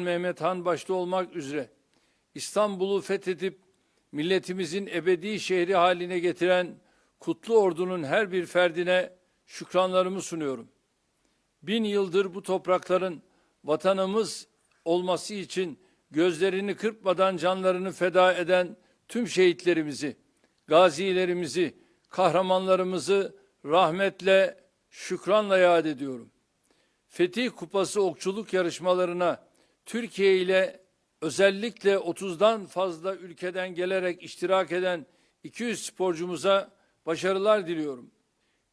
Mehmet Han başta olmak üzere İstanbul'u fethedip milletimizin ebedi şehri haline getiren kutlu ordunun her bir ferdine şükranlarımı sunuyorum. Bin yıldır bu toprakların vatanımız olması için gözlerini kırpmadan canlarını feda eden tüm şehitlerimizi, gazilerimizi, kahramanlarımızı rahmetle, şükranla yad ediyorum. Fetih Kupası okçuluk yarışmalarına Türkiye ile özellikle 30'dan fazla ülkeden gelerek iştirak eden 200 sporcumuza başarılar diliyorum.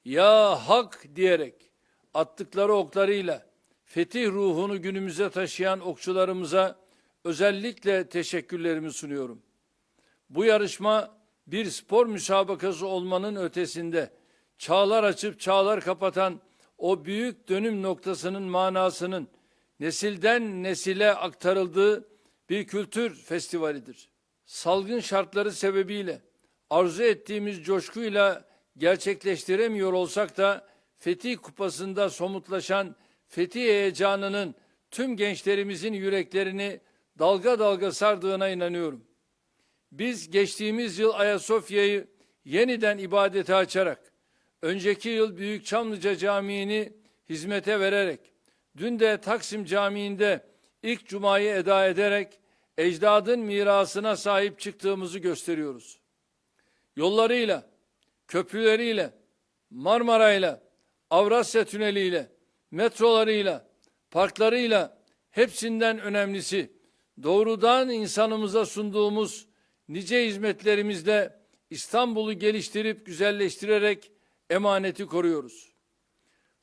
Ya hak diyerek attıkları oklarıyla fetih ruhunu günümüze taşıyan okçularımıza özellikle teşekkürlerimi sunuyorum. Bu yarışma bir spor müsabakası olmanın ötesinde çağlar açıp çağlar kapatan o büyük dönüm noktasının manasının nesilden nesile aktarıldığı bir kültür festivalidir. Salgın şartları sebebiyle arzu ettiğimiz coşkuyla gerçekleştiremiyor olsak da Fetih Kupası'nda somutlaşan fetih heyecanının tüm gençlerimizin yüreklerini dalga dalga sardığına inanıyorum. Biz geçtiğimiz yıl Ayasofya'yı yeniden ibadete açarak, önceki yıl Büyük Çamlıca Camii'ni hizmete vererek, dün de Taksim Camii'nde ilk cumayı eda ederek ecdadın mirasına sahip çıktığımızı gösteriyoruz. Yollarıyla, köprüleriyle, Marmara'yla, Avrasya Tüneli'yle, metrolarıyla, parklarıyla hepsinden önemlisi doğrudan insanımıza sunduğumuz nice hizmetlerimizle İstanbul'u geliştirip güzelleştirerek emaneti koruyoruz.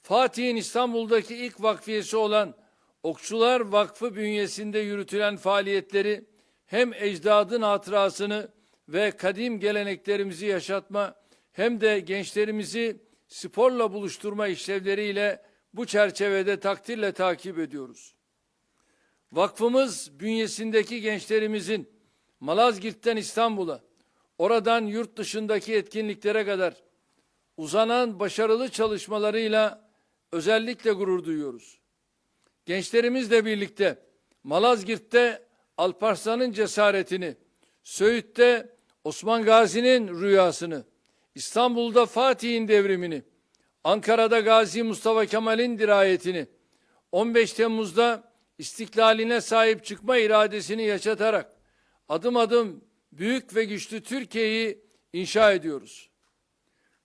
Fatih'in İstanbul'daki ilk vakfiyesi olan Okçular Vakfı bünyesinde yürütülen faaliyetleri hem ecdadın hatırasını ve kadim geleneklerimizi yaşatma hem de gençlerimizi sporla buluşturma işlevleriyle bu çerçevede takdirle takip ediyoruz. Vakfımız bünyesindeki gençlerimizin Malazgirt'ten İstanbul'a, oradan yurt dışındaki etkinliklere kadar uzanan başarılı çalışmalarıyla özellikle gurur duyuyoruz. Gençlerimizle birlikte Malazgirt'te Alparslan'ın cesaretini, Söğüt'te Osman Gazi'nin rüyasını, İstanbul'da Fatih'in devrimini, Ankara'da Gazi Mustafa Kemal'in dirayetini, 15 Temmuz'da istiklaline sahip çıkma iradesini yaşatarak adım adım büyük ve güçlü Türkiye'yi inşa ediyoruz.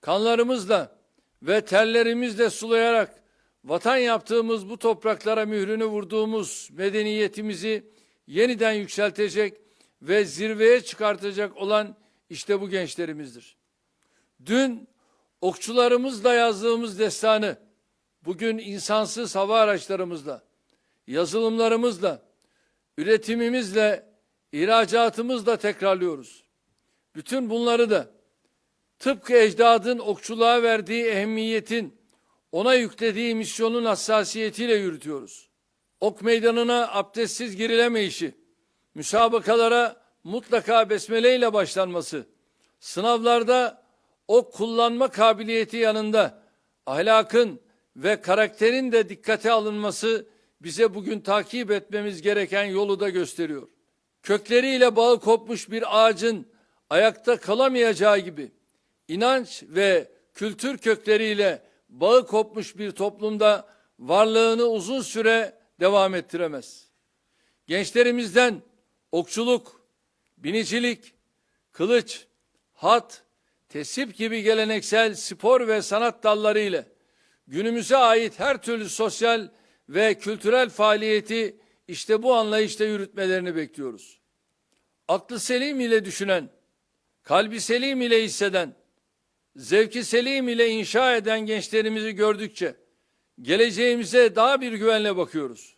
Kanlarımızla ve terlerimizle sulayarak vatan yaptığımız bu topraklara mührünü vurduğumuz medeniyetimizi yeniden yükseltecek ve zirveye çıkartacak olan işte bu gençlerimizdir. Dün okçularımızla yazdığımız destanı bugün insansız hava araçlarımızla, yazılımlarımızla, üretimimizle, ihracatımızla tekrarlıyoruz. Bütün bunları da tıpkı ecdadın okçuluğa verdiği ehemmiyetin, ona yüklediği misyonun hassasiyetiyle yürütüyoruz. Ok meydanına abdestsiz girilemeyişi, müsabakalara mutlaka besmeleyle başlanması, sınavlarda o kullanma kabiliyeti yanında ahlakın ve karakterin de dikkate alınması bize bugün takip etmemiz gereken yolu da gösteriyor. Kökleriyle bağı kopmuş bir ağacın ayakta kalamayacağı gibi inanç ve kültür kökleriyle bağı kopmuş bir toplumda varlığını uzun süre devam ettiremez. Gençlerimizden okçuluk, binicilik, kılıç, hat, tesip gibi geleneksel spor ve sanat dalları ile günümüze ait her türlü sosyal ve kültürel faaliyeti işte bu anlayışla yürütmelerini bekliyoruz. Aklı selim ile düşünen, kalbi selim ile hisseden, zevki selim ile inşa eden gençlerimizi gördükçe geleceğimize daha bir güvenle bakıyoruz.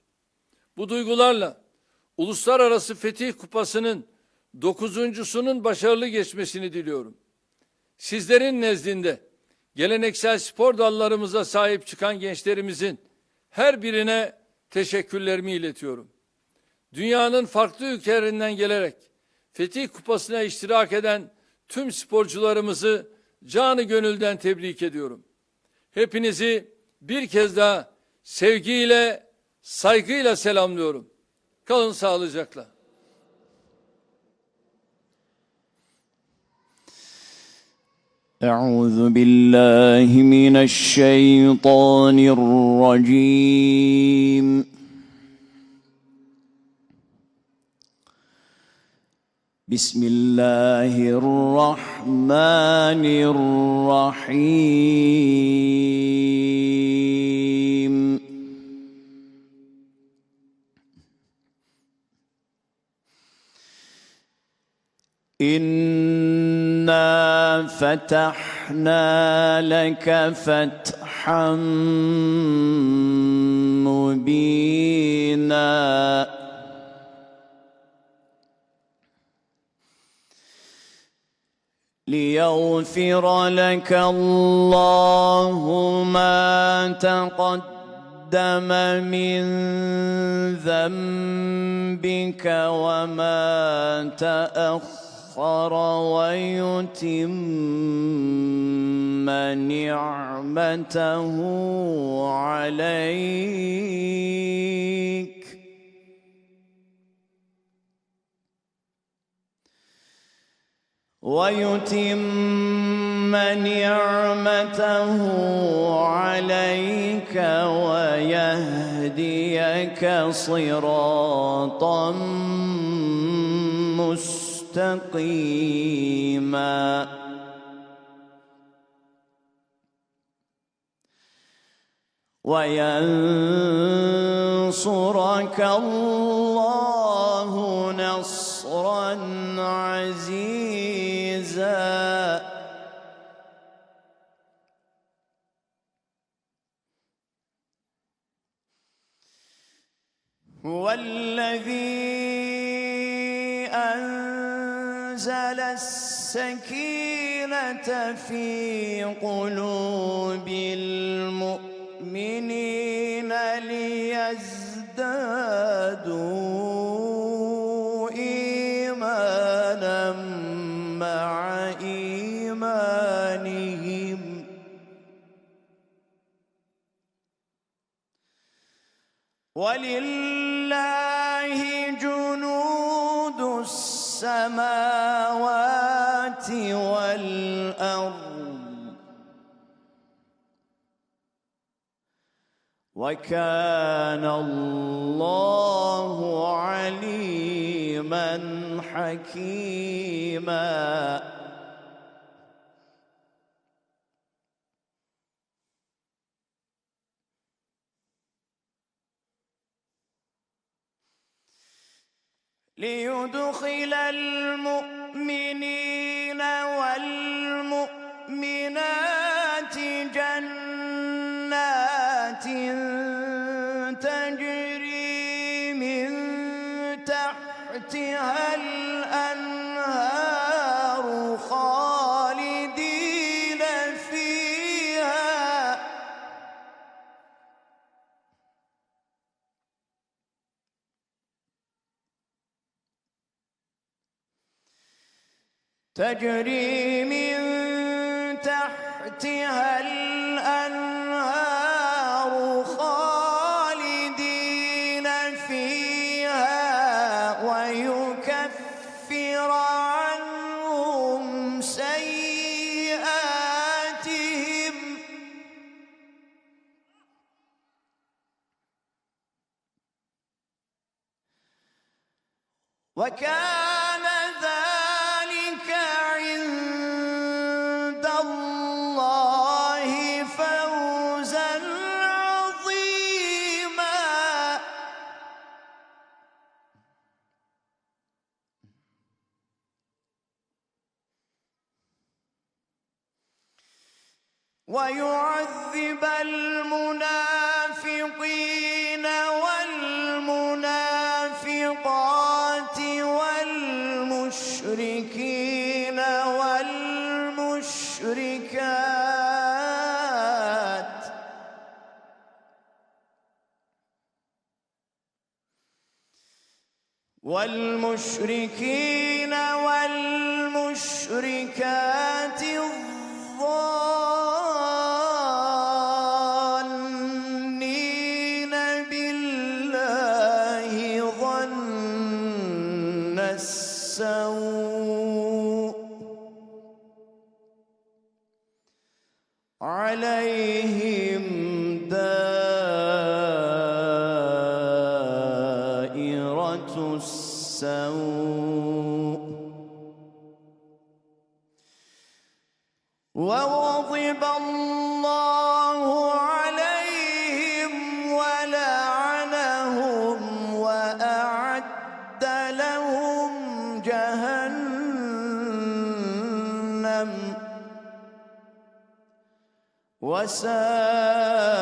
Bu duygularla Uluslararası Fetih Kupası'nın dokuzuncusunun başarılı geçmesini diliyorum. Sizlerin nezdinde geleneksel spor dallarımıza sahip çıkan gençlerimizin her birine teşekkürlerimi iletiyorum. Dünyanın farklı ülkelerinden gelerek Fetih Kupası'na iştirak eden tüm sporcularımızı canı gönülden tebrik ediyorum. Hepinizi bir kez daha sevgiyle, saygıyla selamlıyorum. Kalın sağlıcakla. أعوذ بالله من الشيطان الرجيم بسم الله الرحمن الرحيم. إنا فتحنا لك فتحا مبينا. ليغفر لك الله ما تقدم من ذنبك وما تأخر ويتم نعمته عليك. ويتم نعمته عليك ويهديك صراطا مستقيما. وينصرك الله هو الذي أنزل السكينة في قلوب المؤمنين ليزدادوا إيمانا مع إيمانهم. ولله السماوات والأرض وكان الله عليما حكيما ليدخل المؤمنين تجري من تحتها الأنهار خالدين فيها ويكفر عنهم سيئاتهم. وكان ويعذب المنافقين والمنافقات والمشركين والمشركات. والمشركين والمشركات وساءت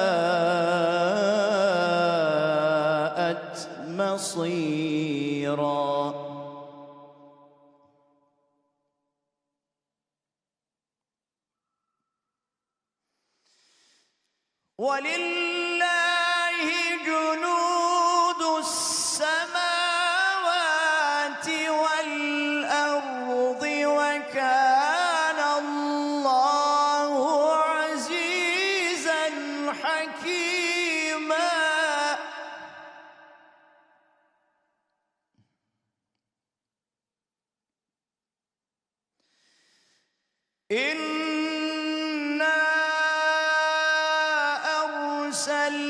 إنا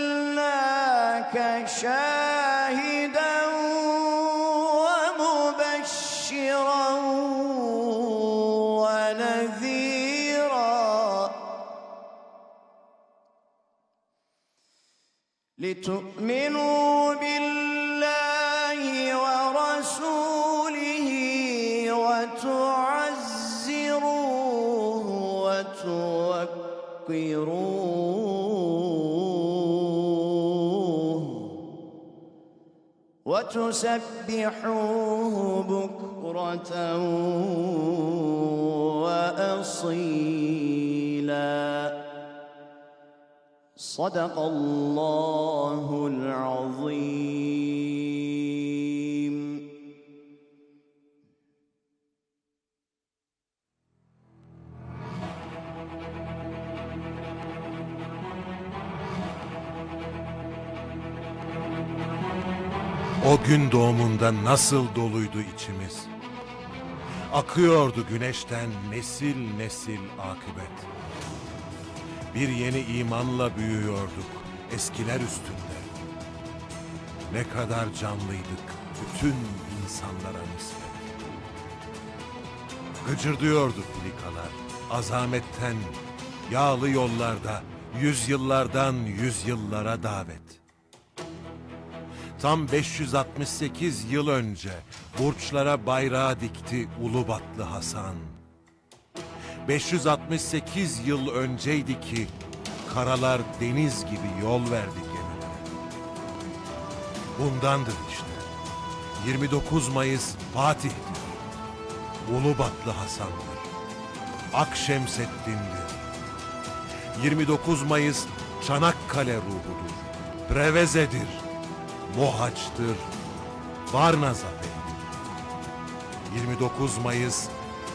أرسلناك شاهدا ومبشرا ونذيرا لتؤمنوا وتوقروه وتسبحوه بكرة وأصيلا. صدق الله العظيم. O gün doğumunda nasıl doluydu içimiz. Akıyordu güneşten nesil nesil akıbet. Bir yeni imanla büyüyorduk eskiler üstünde. Ne kadar canlıydık bütün insanlara nispet. Gıcırdıyordu filikalar azametten, yağlı yollarda, yüzyıllardan yüzyıllara davet. Tam 568 yıl önce burçlara bayrağı dikti Ulubatlı Hasan. 568 yıl önceydi ki karalar deniz gibi yol verdi gemilere. Bundandır işte. 29 Mayıs Fatih'tir. Ulubatlı Hasan'dır. Akşemseddin'dir. 29 Mayıs Çanakkale ruhudur. Preveze'dir. Mohaç'tır, Varna zaferidir. 29 Mayıs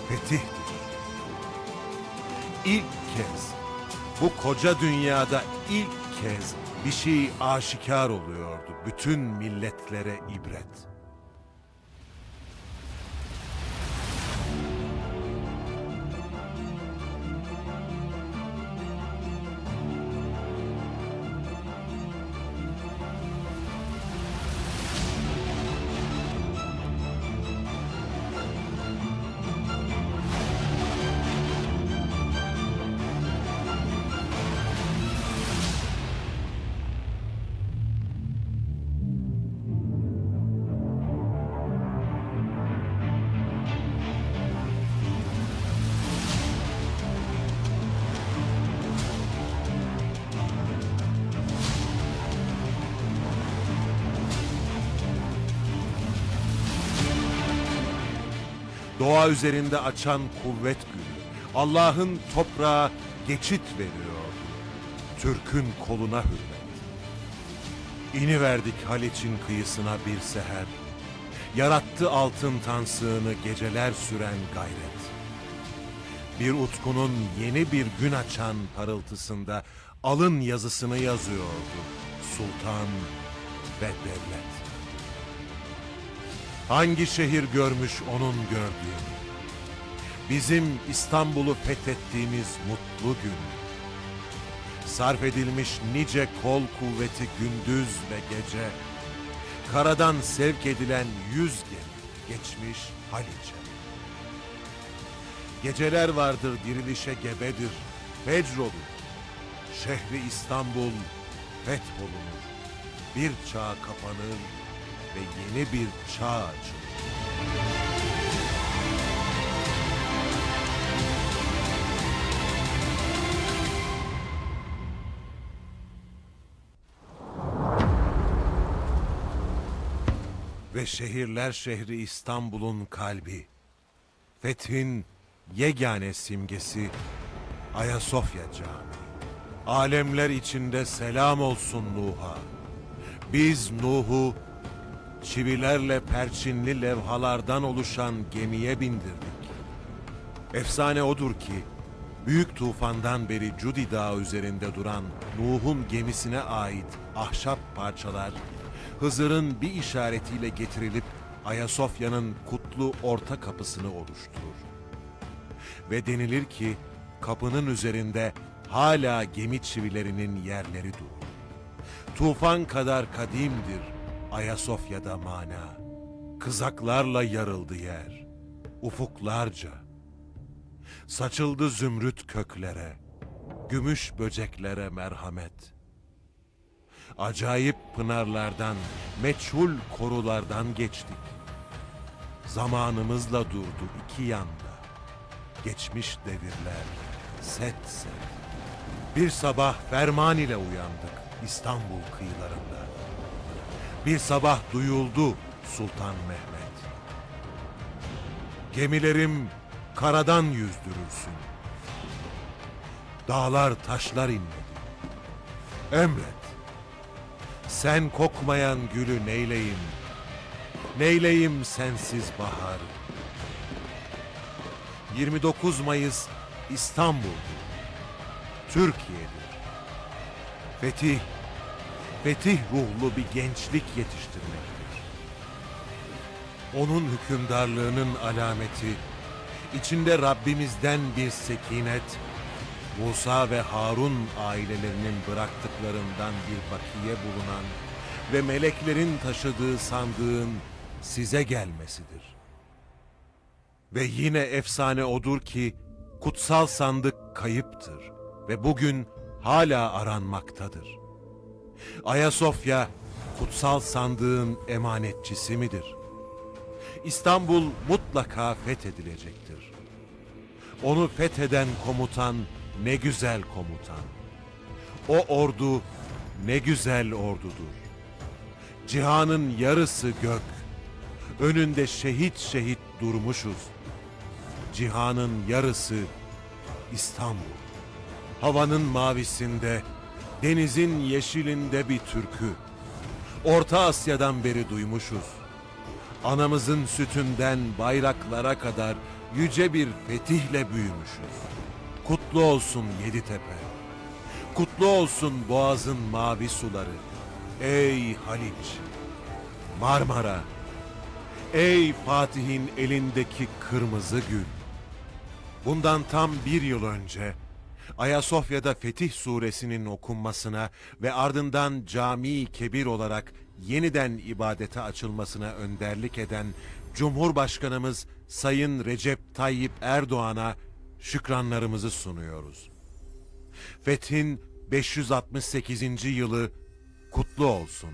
fetihtir. İlk kez, bu koca dünyada ilk kez bir şey aşikar oluyordu bütün milletlere ibret. Doğa üzerinde açan kuvvet gülü. Allah'ın toprağa geçit veriyor. Türk'ün koluna hürmet. İni verdik Haliç'in kıyısına bir seher. Yarattı altın tansığını geceler süren gayret. Bir utkunun yeni bir gün açan parıltısında alın yazısını yazıyordu Sultan ve Devlet. Hangi şehir görmüş onun gördüğünü? Bizim İstanbul'u fethettiğimiz mutlu gün. Sarf edilmiş nice kol kuvveti gündüz ve gece. Karadan sevk edilen yüz gemi geçmiş Haliç'e. Geceler vardır dirilişe gebedir, fecr. Şehri İstanbul fetholunur. Bir çağ kapanır ve yeni bir çağ açılır. Ve şehirler şehri İstanbul'un kalbi. Fethin yegane simgesi Ayasofya Camii. Alemler içinde selam olsun Nuh'a. Biz Nuh'u çivilerle perçinli levhalardan oluşan gemiye bindirdik. Efsane odur ki büyük tufandan beri Cudi Dağı üzerinde duran Nuh'un gemisine ait ahşap parçalar Hızır'ın bir işaretiyle getirilip Ayasofya'nın kutlu orta kapısını oluşturur. Ve denilir ki kapının üzerinde hala gemi çivilerinin yerleri durur. Tufan kadar kadimdir Ayasofya'da mana. Kızaklarla yarıldı yer, ufuklarca. Saçıldı zümrüt köklere, gümüş böceklere merhamet. Acayip pınarlardan, meçhul korulardan geçtik. Zamanımızla durdu iki yanda. Geçmiş devirler, set set. Bir sabah ferman ile uyandık İstanbul kıyılarında. Bir sabah duyuldu Sultan Mehmet. Gemilerim karadan yüzdürülsün. Dağlar taşlar inledi. Emret. Sen kokmayan gülü neyleyim? Neyleyim sensiz bahar? 29 Mayıs İstanbul'dur. Türkiye'dir. Fetih, fetih ruhlu bir gençlik yetiştirmektir. Onun hükümdarlığının alameti, içinde Rabbimizden bir sekinet, Musa ve Harun ailelerinin bıraktıklarından bir bakiye bulunan ve meleklerin taşıdığı sandığın size gelmesidir. Ve yine efsane odur ki kutsal sandık kayıptır ve bugün hala aranmaktadır. Ayasofya kutsal sandığın emanetçisi midir? İstanbul mutlaka fethedilecektir. Onu fetheden komutan ne güzel komutan. O ordu ne güzel ordudur. Cihanın yarısı gök. Önünde şehit şehit durmuşuz. Cihanın yarısı İstanbul. Havanın mavisinde, denizin yeşilinde bir türkü. Orta Asya'dan beri duymuşuz. Anamızın sütünden bayraklara kadar yüce bir fetihle büyümüşüz. Kutlu olsun Yeditepe. Kutlu olsun Boğaz'ın mavi suları. Ey Haliç, Marmara. Ey Fatih'in elindeki kırmızı gül. Bundan tam bir yıl önce Ayasofya'da Fetih suresinin okunmasına ve ardından cami kebir olarak yeniden ibadete açılmasına önderlik eden Cumhurbaşkanımız Sayın Recep Tayyip Erdoğan'a şükranlarımızı sunuyoruz. Fethin 568. yılı kutlu olsun.